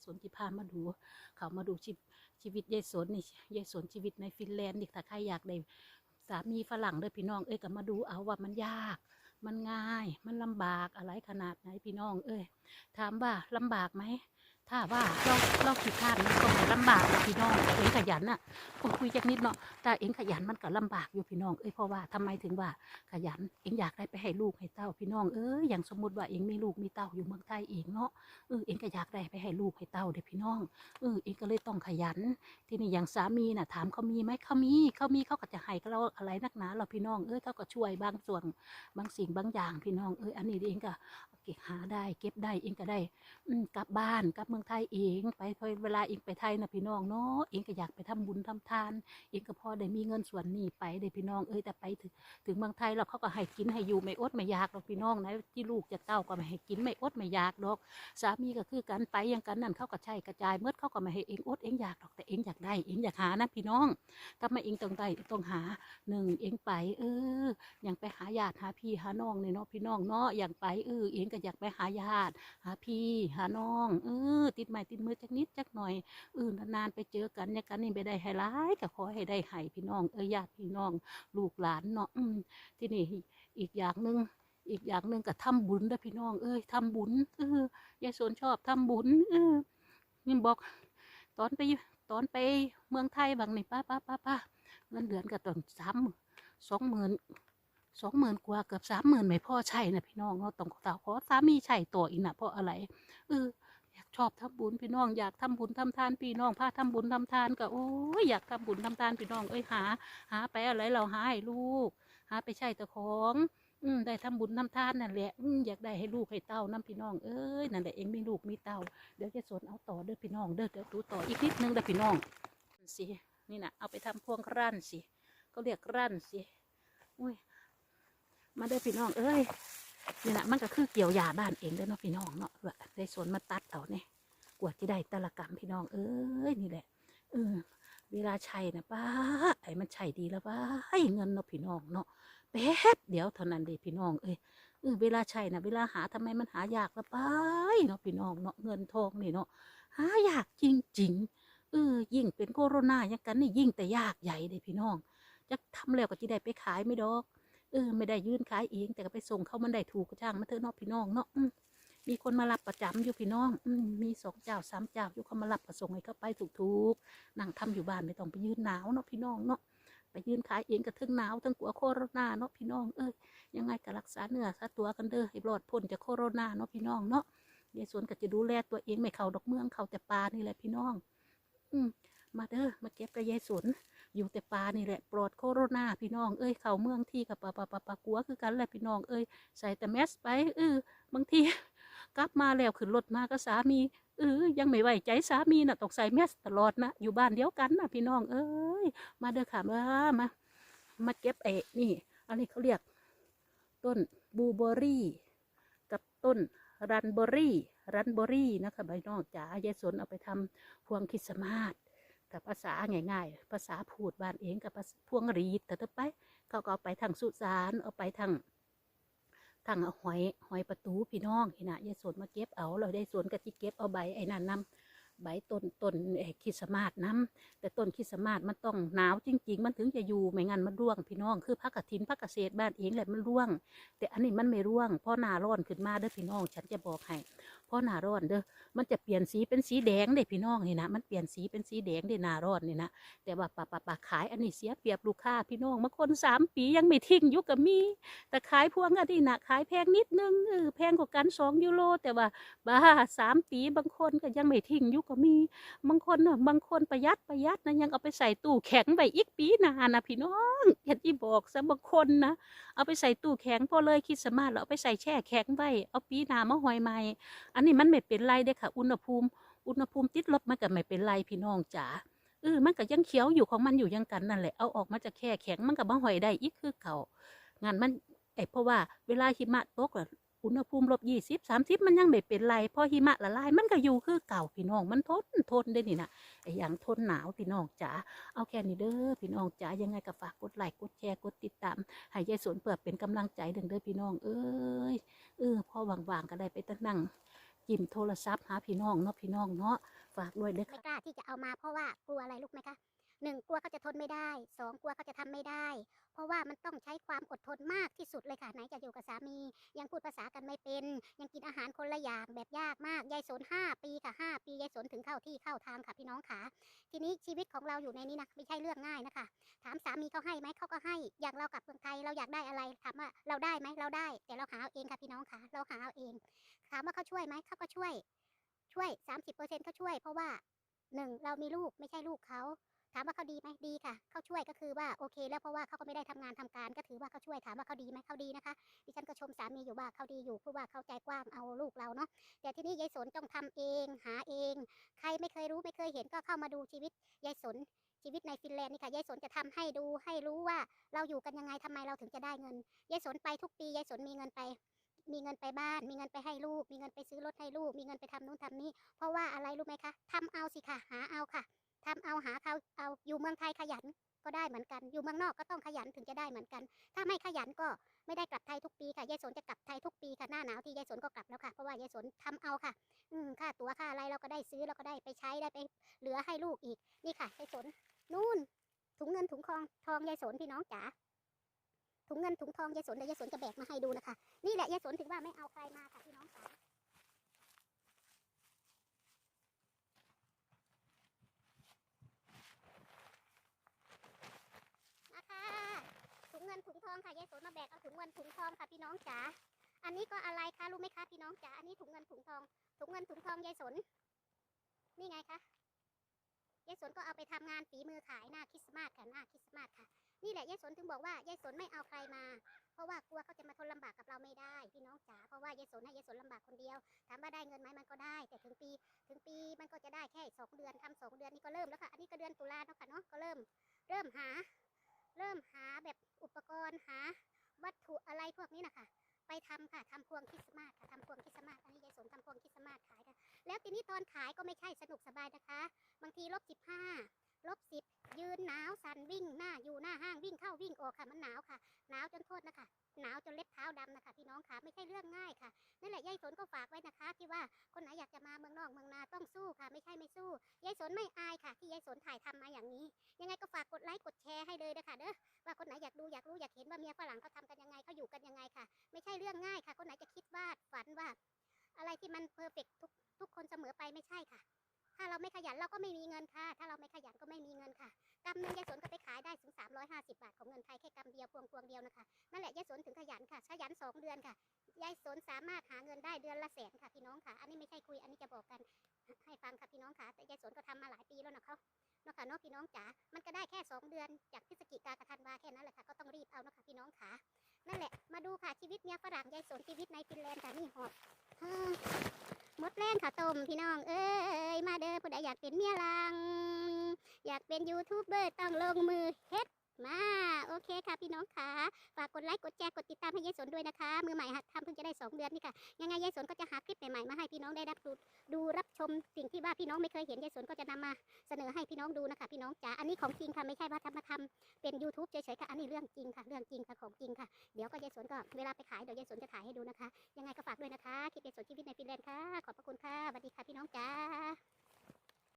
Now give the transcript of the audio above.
ายสนที่พามาดู เขามาดูชีชีวิตยายสนนี่ยายสนชีวิตในฟินแลนด์นี่ถ้าใครอยากได้สามีฝรั่งเด้อพี่น้องเอ้ยก็มาดูเอาว่ามันยาก มันง่าย มันลำบากอะไรขนาดไหนพี่น้อง เอ้ยถามว่าลำบากไหม ถ้าว่าเราเราขี้ข้านมันก็ลำบากพี่น้องเองขยันน่ะคนคุยจักนิดเนาะแต่เองขยันมันก็ลำบากอยู่พี่น้องเอ้ยเพราะว่าทำไมถึงว่าขยันเองอยากได้ไปให้ลูกให้เต้าพี่น้องเอ้ยอย่างสมมติว่าเองมีลูกมีเต้าอยู่เมืองไทยเองเนาะเออเองก็อยากได้ไปให้ลูกให้เต้าเด้อพี่น้องเออเองก็เลยต้องขยัน ที่นี่อย่างสามีน่ะถามเขามีไหมเขามีเขามีเขาก็จะให้เราอะไรนักหนาเราพี่น้องเอ้ยเขาก็ช่วยบางส่วนบางสิ่งบางอย่างพี่น้องเอ้ยอันนี้เองก็เก็บหาได้ เก็บได้เองก็ได้อืกลับบ้านกลับเมืองไทยเองไปพอเวลาเองไปไทยนะพี่น้องเนาะเองก็อยากไปทำบุญทำทาน เองก็พอได้มีเงินส่วนนี้ไปเด้พี่น้องเอ้ยแต่ไปถึงถึงเมืองไทยแล้วเขาก็ให้กินให้อยู่ไม่อดไม่อยากหรอกพี่น้องนะที่ลูกจะเต้าก็ไม่ให้กินไม่อดไม่อยากดอก สามีก็คือกันไปอย่างกันนั่นเขาก็ใช้กระจายเมื่อเขาก็ไม่ให้เองอดเองอยากดอกแต่เองอยากได้เองอยากหานะพี่น้องถ้าไม่เองต้องได้ต้องหาหนึ่งเองไป เอออย่างไปหาญาติหาพี่หาน้องเนี่ยเนาะพี่น้องเนาะอย่างไปเออเองก็อยากไปหาญาติหาพี่หาน้อง เออติดไม้ติดมือจักนิดจักหน่อยเออนานๆไปเจอกันเนี่ยกันนี่ไปได้ให้ร้ายก็ขอให้ได้ให้พี่น้องเออญาติพี่น้องลูกหลานเนาะที่นี่อีกอย่างหนึ่งอีกอย่างหนึ่งก็ทำบุญด้อพี่น้อง เอ้ยทำบุญเออยายสนชอบทำบุญเออนี่บอก ตอนไปตอนไปเมืองไทยบางนี่ป้าป้าป้าป้าเงินเดือนก็ต้องสามสองหมื่นสองหมื่นกว่าเกือบสามหมื่นไม่พอใช่นะพี่น้องเนาต้องขอขอสามีใช่ตัวอีกนะเพราะอะไรเออ อยากชอบทำบุญพี่น้องอยากทำบุญทำทานพี่น้องพาทำบุญทำทานก็โอ้ยอยากทำบุญทำทานพี่น้องเอ้ยหา หาไปอะไรเราหาให้ลูก หาไปใช้ตะของอืมได้ทำบุญทำทานนั่นแหละอืมอยากได้ให้ลูกให้เต้าน้ำพี่น้องเอ้ยนั่นแหละเองมีลูกมีเต้าเดี๋ยวจะสวนเอาต่อเด้อพี่น้องเด้อเดี๋ยวดูต่ออีกนิดนึงเด้อพี่น้องสินี่นะเอาไปทำพวงรั่นสิก็เรียกรั่นสิอุ้ยมาเด้อพี่น้องเอ้ย นี่แหละมันก็คือเกี่ยวยาบ้านเองเด้เนาะพี่น้องเนาะว่าได้สวนมาตัดเอาเนี่ยกว่าจะได้แตละกรรมพี่น้องเอ้ยนี่แหละเออเวลาใช้นะป้าไอ้มันใช้ดีแล้วป้าให้เงินเนาะพี่น้องเนาะแป๊บเดี๋ยวเท่านั้นเลยพี่น้องเอ้ยเออเวลาใช้นะเวลาหาทำไมมันหายากละป้าเนาะพี่น้องเนาะเงินทองนี่เนาะหายากจริงๆเออยิ่งเป็นโคโรนาอย่างกันนี่ยิ่งแต่ยากใหญ่เลยพี่น้องจะทำแล้วก็จะได้ไปขายไม่ดอก เออไม่ได้ยื่นขายเองแต่ก็ไปส่งเขามันได้ถูกก็จ้างมาเถอะนาะพี่น้องเนาะมีคนมารับประจำอยู่พี่น้องอมีสองเจ้าสามเจ้าอยู่เขามารับก็ส่งให้เขาไปถูกๆนั่งทำอยู่บ้านไม่ต้องไปยืนหนาวเนาะพี่น้องเนาะไปยืนขายเองก็ทั้งหนาวทั้งกลัวโคโรนาเนาะพี่น้องเอ้ยยังไงก็รักษาเนื้อรักษาตัวกันเด้อให้ปลอดพ้นจากโคโรนาเนาะพี่น้องเนาะยายสวนก็จะดูแลตัวเองไม่เข้าดอกเมืองเข้าแต่ปลานี่แหละพี่น้อง อืมมาเด้อมาเก็บกับยายสวน อยู่แต่ป่านี่แหละปลอดโคโรนาพี่น้องเอ้ยเข้าเมืองที่กับปะปะปะปะกัวคือกันแหละพี่น้องเอ้ยใส่แต่แมสไปเออบางทีกลับมาแล้วขึ้นรถมาก็สามีเออยังไม่ไหวใจสามีน่ะต้องใส่แมสตลอดนะอยู่บ้านเดียวกันนะพี่น้องเอ้ยมาเด้อค่ะมามามาเก็บเอะนี่อันนี้เขาเรียก ต้นบูเบอรี่ กับต้นรันเบอรี่รันเบอรี่นะคะพี่น้องจ๋ายายสนเอาไปทำพวงคริสต์มาส กับภาษาง่ายๆ ภาษาพูดบ้านเองกับภาษาพวงรีดแต่ถ้าไปเขาก็เอาไปทางสุสานเอาไปทางทางหอยหอยประตูพี่น้องเห็นะยายสวนมาเก็บเอา เราได้สวนกะทิเก็บเอาใบไอ้นั่นนำใบต้นต้นเอ่อคริสมาสน้ำแต่ต้นคิสมาสมันต้องหนาวจริง ๆ มันถึงจะอยู่ไม่งั้นมันร่วง พี่น้องคือพักกระถินพักเกษตรบ้านเองแหละมันร่วง แต่อันนี้มันไม่ร่วงเพราะหนาร้อนขึ้นมาเด้อพี่น้อง ฉันจะบอกให้ พราะหนาร้อนเด้อมันจะเปลี่ยนสีเป็นสีแดงเด้พี่น้องนี่นะมันเปลี่ยนสีเป็นสีแดงเด้หนาร้อนนี่นะแต่ว่าป่าป่าป่าขายอันนี้เสียเปรียบลูกค้าพี่น้องบางคนสามปียังไม่ทิ้งยุกกับมีแต่ขายพวงอันนี้นะขายแพงนิดนึงเออแพงกว่ากันสองยูโรแต่ว่าบ้าสามปีบางคนก็ยังไม่ทิ้งยุกกับมีบางคนน่ะบางคนประหยัดประหยัดนะยังเอาไปใส่ตู้แข็งไว้อีกปีนานะพี่น้องอย่าที่บอกซะบางคนนะเอาไปใส่ตู้แข็งพอเลยคิดสมาแล้วเอาไปใส่แช่แข็งไว้เอาปีนามาหอยใหม่อันนี้มันไม่เป็นไรเด้ค่ะ อุณหภูมิ อุณหภูมิติดลบมันก็ไม่เป็นไรพี่น้องจ๋าเออมันก็ยังเขียวอยู่ของมันอยู่ยังกันนั่นแหละเอาออกมาจากแค่แข็งมันก็บ่หอยได้อีกคือเก่างานมันไอเพราะว่าเวลาหิมะตกอะอุณหภูมิลบยี่สิบสามสิบมันยังไม่เป็นไรพอหิมะละลายมันก็อยู่คือเก่าพี่น้องมันทนทนได้นี่นะไออย่างทนหนาวพี่น้องจ๋าเอาแค่นี้เด้อพี่น้องจ๋ายังไงก็ฝากกดไลค์กดแชร์กดติดตามให้ยายสวนเปิดเป็นกำลังใจเด้อเด้อพี่น้องเอ้ยเออพอว่างๆก็ได้ไปตั้งนั่ง จิ้มโทรศัพท์หาพี่น้องเนาะพี่น้องเนาะฝากด้วยเด้อไม่ค่ะ กล้าที่จะเอามาเพราะว่ากลัวอะไรลูกไหมคะ หนึ่งกลัวเขาจะทนไม่ได้สองกลัวเขาจะทำไม่ได้ เพราะว่ามันต้องใช้ความอดทนมากที่สุดเลยค่ะไหนจะอยู่กับสามี ยังพูดภาษากันไม่เป็น ยังกินอาหารคนละอย่างแบบยากมากยายสนห้าปีค่ะห้าปียายสนถึงเข้าที่เข้าทางค่ะพี่น้องค่ะทีนี้ชีวิตของเราอยู่ในนี้นะไม่ใช่เรื่องง่ายนะคะ ถามสามีเขาให้ไหมเขาก็ให้ อย่างเรากลับเมืองไทยเราอยากได้อะไรถามว่าเราได้ไหมเราได้ แต่เราหาเอาเองค่ะพี่น้องค่ะเราหาเอาเอง ถามว่าเขาช่วยไหมเขาก็ช่วย ช่วย 30%เขาช่วย เพราะว่าหนึ่งเรามีลูกไม่ใช่ลูกเขา ถามว่าเขาดีไหมดีค่ะ เขาช่วยก็คือว่าโอเค แล้วเพราะว่าเขาก็ไม่ได้ทำงานทำการ ก็ถือว่าเขาช่วยถามว่าเขาดีไหมเขาดีนะคะ ดิฉันก็ชมสามีอยู่ว่าเขาดีอยู่เพราะว่าเขาใจกว้างเอาลูกเราเนาะแต่ที่นี้ยายสนต้องทำเองหาเอง ใครไม่เคยรู้ไม่เคยเห็นก็เข้ามาดูชีวิตยายสนชีวิตในฟินแลนด์นี่ค่ะยายสนจะทำให้ดูให้รู้ว่าเราอยู่กันยังไงทำไมเราถึงจะได้เงินยายสนไปทุกปียายสนมีเงินไปมีเงินไปบ้าน มีเงินไปให้ลูก มีเงินไปซื้อรถให้ลูก มีเงินไปทำนู่นทำนี่ เพราะว่าอะไรรู้ไหมคะทำเอาสิค่ะ หาเอาค่ะ มือนกัน อยู่เมืองนอกก็ต้องขยันถึงจะได้เหมือนกัน ถ้าไม่ขยันก็ไม่ได้กลับไทยทุกปีค่ะยายสนจะกลับไทยทุกปีค่ะหน้าหนาวที่ยายสนก็กลับแล้วค่ะเพราะว่ายายสนทำเอาค่ะ อืมค่าตั๋วค่าอะไรเราก็ได้ซื้อเราก็ได้ไปใช้ได้ไปเหลือให้ลูกอีก นี่ค่ะยายสนนู่น ถุงเงินถุงทองทองยายสนพี่น้องจ๋าถุงเงินถุงทองยายสนเดี๋ยวยายสนจะแบกมาให้ดูนะคะ นี่แหละยายสนถึงว่าไม่เอาใครมาค่ะนะคะถุงเงิ นถุงทองค่ะยายสนมาแบกเอาถุงเงินถุงทองค่ะพี่น้องจ๋าอันนี้ก็อะไรคะรู้ไหมคะพี่น้องจ๋าอันนี้ถุงเงินถุงทอง ถุงเงินถุงทองยายสน นี่ไงคะยายสนก็เอาไปทำงานฝีมือขายหน้าคริสต์มาสค่ะหน้าคริสต์มาสค่ะนี่แหละยายสนถึงบอกว่ายายสนไม่เอาใครมา เพราะว่ากลัวเขาจะมาทนลำบากกับเราไม่ได้ พี่น้องจ๋าเพราะว่ายายสนให้ยายสนลำบากคนเดียวถามว่าได้เงินไหมมันก็ได้ แต่ถึงปี ถึงปีมันก็จะได้แค่สองเดือนทำสองเดือนนี่ก็เริ่มแล้วค่ะอันนี้ก็เดือนตุลาเนาะค่ะเนาะก็เริ่ม เริ่มหา เริ่มหาแบบอุปกรณ์หาวัตถุอะไรพวกนี้นะคะไปทำค่ะทำพวงคริสต์มาสค่ะทำพวงคริสต์มาสอันนี้ยายสนทำพวงคริสต์มาสขายค่ะ แล้วทีนี้ตอนขายก็ไม่ใช่สนุกสบายนะคะ บางทีลบสิบห้าลบสิบยืนหนาวสั่นวิ่งหน้าอยู่หน้าห้างวิ่งเข้าวิ่งออกค่ะมันหนาวค่ะหนาวจนโทษนะคะหนาวจนเล็บเท้าดำ องค่ะไม่ใช่เรื่องง่ายค่ะนั่นแหละยายสนก็ฝากไว้นะคะ ที่ว่าคนไหนอยากจะมาเมืองนอกเมืองนาต้องสู้ค่ะ ไม่ใช่ไม่สู้ยายสนไม่อายค่ะ ที่ยายสนถ่ายทำมาอย่างนี้ ยังไงก็ฝากกดไลค์กดแชร์ให้เลยนะคะเด้อว่าคนไหนอยากดูอยากรู้อยากเห็นว่าเมียฝรั่งเขาทำกันยังไงเขาอยู่กันยังไงค่ะ ไม่ใช่เรื่องง่ายค่ะ คนไหนจะคิดว่าฝันว่า อะไรที่มันเพอร์เฟกทุกทุกคนเสมอไปไม่ใช่ค่ะ ถ้าเราไม่ขยันเราก็ไม่มีเงินค่ะ ถ้าเราไม่ขยันก็ไม่มีเงินค่ะ กำหนึงยายสนก็ไปขายได้ถึง 350 บาทของเงินไทยแค่กำเดียวพวงพวงเดียวนะคะนั่นแหละยายสนถึงขยันค่ะขยัน 2 เดือนค่ะยายสนสามารถหาเงินได้เดือนละแสนค่ะพี่น้องค่ะ อันนี้ไม่ใช่คุยอันนี้จะบอกกันให้ฟังค่ะพี่น้องค่ะ แต่ยายสนก็ทำมาหลายปีแล้วนะเขาเนาะค่ะเนาะพี่น้องจ๋า มันก็ได้แค่ 2 เดือนจากพฤศจิกากระทันวาแค่นั้นแหละค่ะ ก็ต้องรีบเอาเนาะค่ะพี่น้องค่ะ นั่นแหละ มาดูค่ะชีวิตเมียฝรั่งยายสนชีวิตในฟินแลนด์ค่ะนี่หอบมดแรงค่ะต้มพี่น้อง เอ้ย มาเด้อผู้ใดอยากเป็นเมียลัง อยากเป็นยูทูบเบอร์ต้องลงมือเฮ็ดมาโอเคค่ะพี่น้องค่ะฝากกดไลค์กดแชร์กดติดตามให้ยายสนด้วยนะคะ มือใหม่หัดทำเพิ่งจะได้ 2 เดือนนี่ค่ะยังไงยายสนก็จะหาคลิปใหม่ๆมาให้พี่น้องได้รับดูดูรับชมสิ่งที่ว่าพี่น้องไม่เคยเห็นยายสนก็จะนำมาเสนอให้พี่น้องดูนะคะ พี่น้องจ๋าอันนี้ของจริงค่ะไม่ใช่ว่าทำมาทำเป็น YouTube เฉยๆค่ะอันนี้เรื่องจริงค่ะ เรื่องจริงค่ะของจริงค่ะเดี๋ยวก็ยายสนก็เวลาไปขายเดี๋ยวยายสนจะถ่ายให้ดูนะคะ ยังไงก็ฝากด้วยนะคะคลิปยายสนชีวิตในฟินแลนด์ค่ะขอบพระคุณค่ะสวัสดีค่ะพี่น้องจ๋า